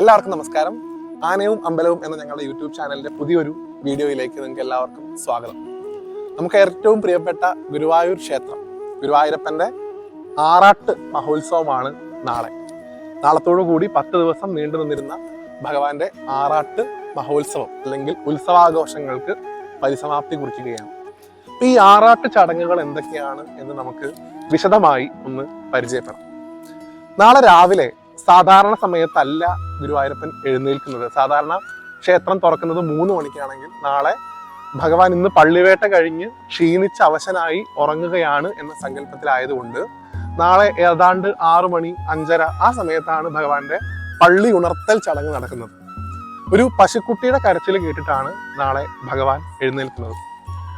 എല്ലാവർക്കും നമസ്കാരം. ആനയും അമ്പലവും എന്ന ഞങ്ങളുടെ യൂട്യൂബ് ചാനലിന്റെ പുതിയൊരു വീഡിയോയിലേക്ക് നിങ്ങൾക്ക് എല്ലാവർക്കും സ്വാഗതം. നമുക്ക് ഏറ്റവും പ്രിയപ്പെട്ട ഗുരുവായൂർ ക്ഷേത്രം ഗുരുവായൂരപ്പന്റെ ആറാട്ട് മഹോത്സവമാണ് നാളെ. നാളത്തോടു കൂടി പത്ത് ദിവസം നീണ്ടു നിന്നിരുന്ന ഭഗവാന്റെ ആറാട്ട് മഹോത്സവം അല്ലെങ്കിൽ ഉത്സവാഘോഷങ്ങൾക്ക് പരിസമാപ്തി കുറിക്കുകയാണ്. ഈ ആറാട്ട് ചടങ്ങുകൾ എന്തൊക്കെയാണ് എന്ന് നമുക്ക് വിശദമായി ഒന്ന് പരിചയപ്പെടാം. നാളെ രാവിലെ സാധാരണ സമയത്തല്ല ഗുരുവായൂരപ്പൻ എഴുന്നേൽക്കുന്നത്. സാധാരണ ക്ഷേത്രം തുറക്കുന്നത് മൂന്ന് മണിക്കാണെങ്കിൽ നാളെ ഭഗവാൻ ഇന്ന് പള്ളിവേട്ട കഴിഞ്ഞ് ക്ഷീണിച്ച് അവശനായി ഉറങ്ങുകയാണ് എന്ന സങ്കല്പത്തിലായതുകൊണ്ട് നാളെ ഏതാണ്ട് ആറു മണി അഞ്ചര ആ സമയത്താണ് ഭഗവാന്റെ പള്ളി ഉണർത്തൽ ചടങ്ങ് നടക്കുന്നത്. ഒരു പശുക്കുട്ടിയുടെ കരച്ചിൽ കേട്ടിട്ടാണ് നാളെ ഭഗവാൻ എഴുന്നേൽക്കുന്നത്.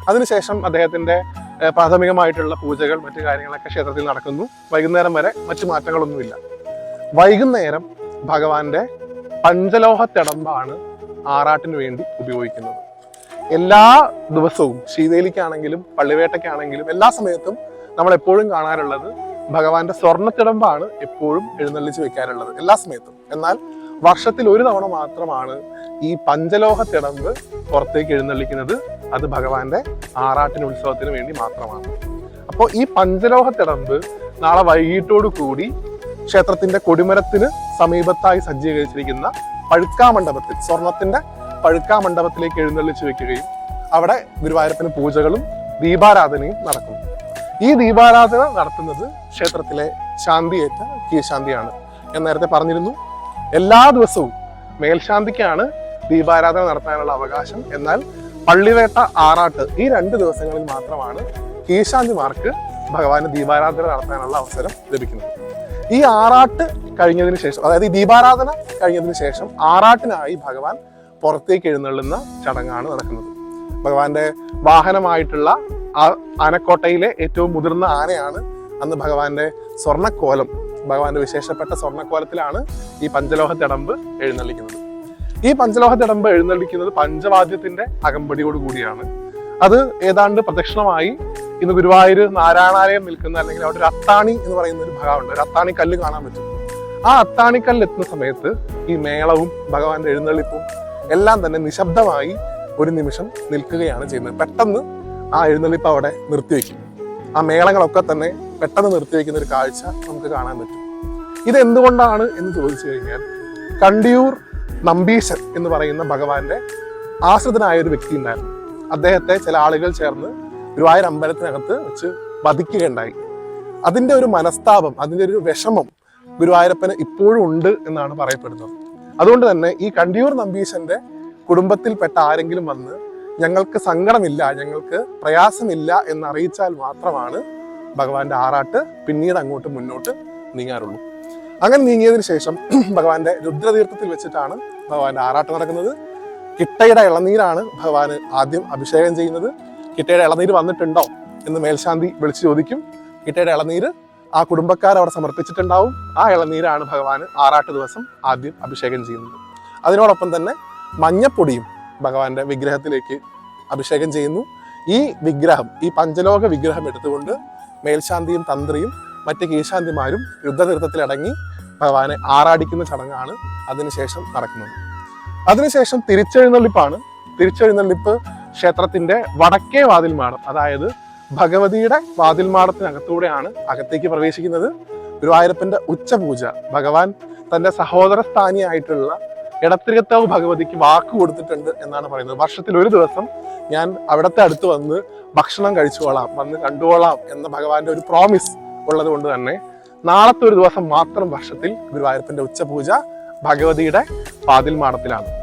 അതിനുശേഷം അദ്ദേഹത്തിന്റെ പ്രാഥമികമായിട്ടുള്ള പൂജകൾ മറ്റു കാര്യങ്ങളൊക്കെ ക്ഷേത്രത്തിൽ നടക്കുന്നു. വൈകുന്നേരം വരെ മറ്റു മാറ്റങ്ങളൊന്നുമില്ല. വൈകുന്നേരം ഭഗവാന്റെ പഞ്ചലോഹ തടമ്പാണ് ആറാട്ടിന് വേണ്ടി ഉപയോഗിക്കുന്നത്. എല്ലാ ദിവസവും ശ്രീവേലിക്കാണെങ്കിലും പള്ളിവേട്ടയ്ക്കാണെങ്കിലും എല്ലാ സമയത്തും നമ്മൾ എപ്പോഴും കാണാറുള്ളത് ഭഗവാന്റെ സ്വർണത്തിടമ്പാണ് എപ്പോഴും എഴുന്നള്ളിച്ച് വെക്കാറുള്ളത് എല്ലാ സമയത്തും. എന്നാൽ വർഷത്തിൽ ഒരു തവണ മാത്രമാണ് ഈ പഞ്ചലോഹ തിടമ്പ് പുറത്തേക്ക് എഴുന്നള്ളിക്കുന്നത്. അത് ഭഗവാന്റെ ആറാട്ടിന് ഉത്സവത്തിന് വേണ്ടി മാത്രമാണ്. അപ്പോൾ ഈ പഞ്ചലോഹ തിടമ്പ് നാളെ വൈകിട്ടോടു കൂടി ക്ഷേത്രത്തിന്റെ കൊടിമരത്തിന് സമീപത്തായി സജ്ജീകരിച്ചിരിക്കുന്ന പഴുക്കാമണ്ഡപത്തിൽ സ്വർണത്തിന്റെ പഴുക്കാമണ്ഡപത്തിലേക്ക് എഴുന്നള്ളിച്ച് വെക്കുകയും അവിടെ ഗുരുവായൂരപ്പന് പൂജകളും ദീപാരാധനയും നടക്കും. ഈ ദീപാരാധന നടത്തുന്നത് ക്ഷേത്രത്തിലെ ശാന്തിയേറ്റ കീശാന്തിയാണ് ഞാൻ നേരത്തെ പറഞ്ഞിരുന്നു എല്ലാ ദിവസവും മേൽശാന്തിക്കാണ് ദീപാരാധന നടത്താനുള്ള അവകാശം. എന്നാൽ പള്ളിവേട്ട ആറാട്ട് ഈ രണ്ട് ദിവസങ്ങളിൽ മാത്രമാണ് കീശാന്തിമാർക്ക് ഭഗവാന് ദീപാരാധന നടത്താനുള്ള അവസരം ലഭിക്കുന്നത്. ഈ ആറാട്ട് കഴിഞ്ഞതിന് ശേഷം അതായത് ഈ ദീപാരാധന കഴിഞ്ഞതിന് ശേഷം ആറാട്ടിനായി ഭഗവാൻ പുറത്തേക്ക് എഴുന്നള്ളുന്ന ചടങ്ങാണ് നടക്കുന്നത്. ഭഗവാന്റെ വാഹനമായിട്ടുള്ള ആ ആനക്കോട്ടയിലെ ഏറ്റവും മുതിർന്ന ആനയാണ് അന്ന് ഭഗവാന്റെ സ്വർണക്കോലം. ഭഗവാന്റെ വിശേഷപ്പെട്ട സ്വർണക്കോലത്തിലാണ് ഈ പഞ്ചലോഹ തിടമ്പ് എഴുന്നള്ളിക്കുന്നത്. ഈ പഞ്ചലോഹ തിടമ്പ് എഴുന്നള്ളിക്കുന്നത് പഞ്ചവാദ്യത്തിന്റെ അകമ്പടിയോട് കൂടിയാണ്. അത് ഏതാണ്ട് പ്രദക്ഷിണമായി ഇന്ന് ഗുരുവായൂർ നാരായണാലയം നിൽക്കുന്ന അല്ലെങ്കിൽ അവിടെ ഒരു അത്താണി എന്ന് പറയുന്ന ഒരു ഭാഗമുണ്ട് ഒരു അത്താണി കല്ല് കാണാൻ പറ്റും. ആ അത്താണിക്കല്ല് എത്തുന്ന സമയത്ത് ഈ മേളവും ഭഗവാന്റെ എഴുന്നള്ളിപ്പും എല്ലാം തന്നെ നിശബ്ദമായി ഒരു നിമിഷം നിൽക്കുകയാണ് ചെയ്യുന്നത്. പെട്ടെന്ന് ആ എഴുന്നള്ളിപ്പ് അവിടെ നിർത്തിവെക്കും. ആ മേളങ്ങളൊക്കെ തന്നെ പെട്ടെന്ന് നിർത്തിവെക്കുന്ന ഒരു കാഴ്ച നമുക്ക് കാണാൻ പറ്റും. ഇത് എന്തുകൊണ്ടാണ് എന്ന് ചോദിച്ചു കഴിഞ്ഞാൽ കണ്ടിയൂർ നമ്പീശൻ എന്ന് പറയുന്ന ഭഗവാന്റെ ആശ്രിതനായ ഒരു വ്യക്തി ഉണ്ടായിരുന്നു. അദ്ദേഹത്തെ ചില ആളുകൾ ചേർന്ന് ഗുരുവായൂർ അമ്പലത്തിനകത്ത് വെച്ച് വധിക്കുകയുണ്ടായി. അതിന്റെ ഒരു മനസ്താപം അതിന്റെ ഒരു വിഷമം ഗുരുവായൂരപ്പന് ഇപ്പോഴും ഉണ്ട് എന്നാണ് പറയപ്പെടുന്നത്. അതുകൊണ്ട് തന്നെ ഈ കണ്ടിയൂർ നമ്പീശന്റെ കുടുംബത്തിൽപ്പെട്ട ആരെങ്കിലും വന്ന് ഞങ്ങൾക്ക് സങ്കടമില്ല ഞങ്ങൾക്ക് പ്രയാസമില്ല എന്നറിയിച്ചാൽ മാത്രമാണ് ഭഗവാന്റെ ആറാട്ട് പിന്നീട് അങ്ങോട്ട് മുന്നോട്ട് നീങ്ങാറുള്ളൂ. അങ്ങനെ നീങ്ങിയതിന് ശേഷം ഭഗവാന്റെ രുദ്രതീർത്ഥത്തിൽ വെച്ചിട്ടാണ് ഭഗവാന്റെ ആറാട്ട് നടക്കുന്നത്. കിട്ടയുടെ ഇളനീരാണ് ഭഗവാന് ആദ്യം അഭിഷേകം ചെയ്യുന്നത്. കിട്ടയുടെ ഇളനീര് വന്നിട്ടുണ്ടോ എന്ന് മേൽശാന്തി വിളിച്ചു ചോദിക്കും. കിട്ടയുടെ ഇളനീര് ആ കുടുംബക്കാർ അവിടെ സമർപ്പിച്ചിട്ടുണ്ടാവും. ആ ഇളനീരാണ് ഭഗവാന് ആറാട്ട് ദിവസം ആദ്യം അഭിഷേകം ചെയ്യുന്നത്. അതിനോടൊപ്പം തന്നെ മഞ്ഞപ്പൊടിയും ഭഗവാന്റെ വിഗ്രഹത്തിലേക്ക് അഭിഷേകം ചെയ്യുന്നു. ഈ വിഗ്രഹം ഈ പഞ്ചലോക വിഗ്രഹം എടുത്തുകൊണ്ട് മേൽശാന്തിയും തന്ത്രിയും മറ്റ് കീശാന്തിമാരും യുദ്ധതീർത്ഥത്തിലടങ്ങി ഭഗവാനെ ആറാടിക്കുന്ന ചടങ്ങാണ് അതിനുശേഷം നടക്കുന്നത്. അതിനുശേഷം തിരിച്ചെഴുന്നള്ളിപ്പാണ്. തിരിച്ചെഴുന്നള്ളിപ്പ് ക്ഷേത്രത്തിന്റെ വടക്കേ വാതിൽമാടം അതായത് ഭഗവതിയുടെ വാതിൽമാടത്തിനകത്തൂടെയാണ് അകത്തേക്ക് പ്രവേശിക്കുന്നത് ഗുരുവായൂരപ്പന്റെ ഉച്ചപൂജ. ഭഗവാൻ തന്റെ സഹോദര സ്ഥാനിയായിട്ടുള്ള ഇടത്തിരികത്താവ് ഭഗവതിക്ക് വാക്ക് കൊടുത്തിട്ടുണ്ട് എന്നാണ് പറയുന്നത്. വർഷത്തിൽ ഒരു ദിവസം ഞാൻ അവിടത്തെ അടുത്ത് വന്ന് ഭക്ഷണം കഴിച്ചുകൊള്ളാം വന്ന് കണ്ടുകൊള്ളാം എന്ന ഭഗവാന്റെ ഒരു പ്രോമിസ് ഉള്ളത് കൊണ്ട് തന്നെ നാളത്തെ ഒരു ദിവസം മാത്രം വർഷത്തിൽ ഗുരുവായൂരപ്പന്റെ ഉച്ചപൂജ ഭഗവതിയുടെ വാതിൽമാടത്തിലാണ്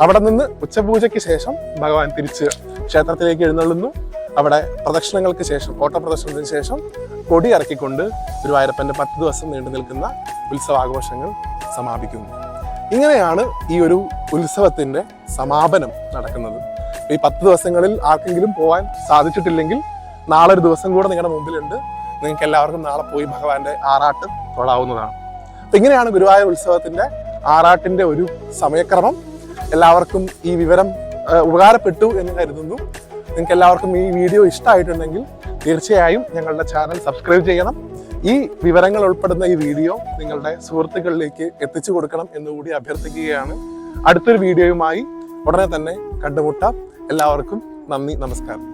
അവിടെ നിന്ന് ഉച്ചപൂജയ്ക്ക് ശേഷം ഭഗവാൻ തിരിച്ച് ക്ഷേത്രത്തിലേക്ക് എഴുന്നള്ളുന്നു. അവിടെ പ്രദക്ഷിണങ്ങൾക്ക് ശേഷം ഓട്ടപ്രദക്ഷിണത്തിന് ശേഷം കൊടി ഇറക്കിക്കൊണ്ട് ഗുരുവായൂരപ്പന്റെ പത്ത് ദിവസം നീണ്ടു നിൽക്കുന്ന ഉത്സവാഘോഷങ്ങൾ സമാപിക്കുന്നു. ഇങ്ങനെയാണ് ഈ ഒരു ഉത്സവത്തിന്റെ സമാപനം നടക്കുന്നത്. ഈ പത്ത് ദിവസങ്ങളിൽ ആർക്കെങ്കിലും പോകാൻ സാധിച്ചിട്ടില്ലെങ്കിൽ നാളെ ഒരു ദിവസം കൂടെ നിങ്ങളുടെ മുമ്പിലുണ്ട്. നിങ്ങൾക്ക് എല്ലാവർക്കും നാളെ പോയി ഭഗവാന്റെ ആറാട്ട് തൊഴാവുന്നതാണ്. അപ്പം ഇങ്ങനെയാണ് ഗുരുവായൂർ ഉത്സവത്തിന്റെ ആറാട്ടിന്റെ ഒരു സമയക്രമം. എല്ലാവർക്കും ഈ വിവരം ഉപകാരപ്പെട്ടു എന്ന് കരുതുന്നു. നിങ്ങൾക്ക് എല്ലാവർക്കും ഈ വീഡിയോ ഇഷ്ടമായിട്ടുണ്ടെങ്കിൽ തീർച്ചയായും ഞങ്ങളുടെ ചാനൽ സബ്സ്ക്രൈബ് ചെയ്യണം. ഈ വിവരങ്ങൾ ഉൾപ്പെടുന്ന ഈ വീഡിയോ നിങ്ങളുടെ സുഹൃത്തുക്കളിലേക്ക് എത്തിച്ചു കൊടുക്കണം എന്നുകൂടി അഭ്യർത്ഥിക്കുകയാണ്. അടുത്തൊരു വീഡിയോയുമായി ഉടനെ തന്നെ കണ്ടുമുട്ടാം. എല്ലാവർക്കും നന്ദി നമസ്കാരം.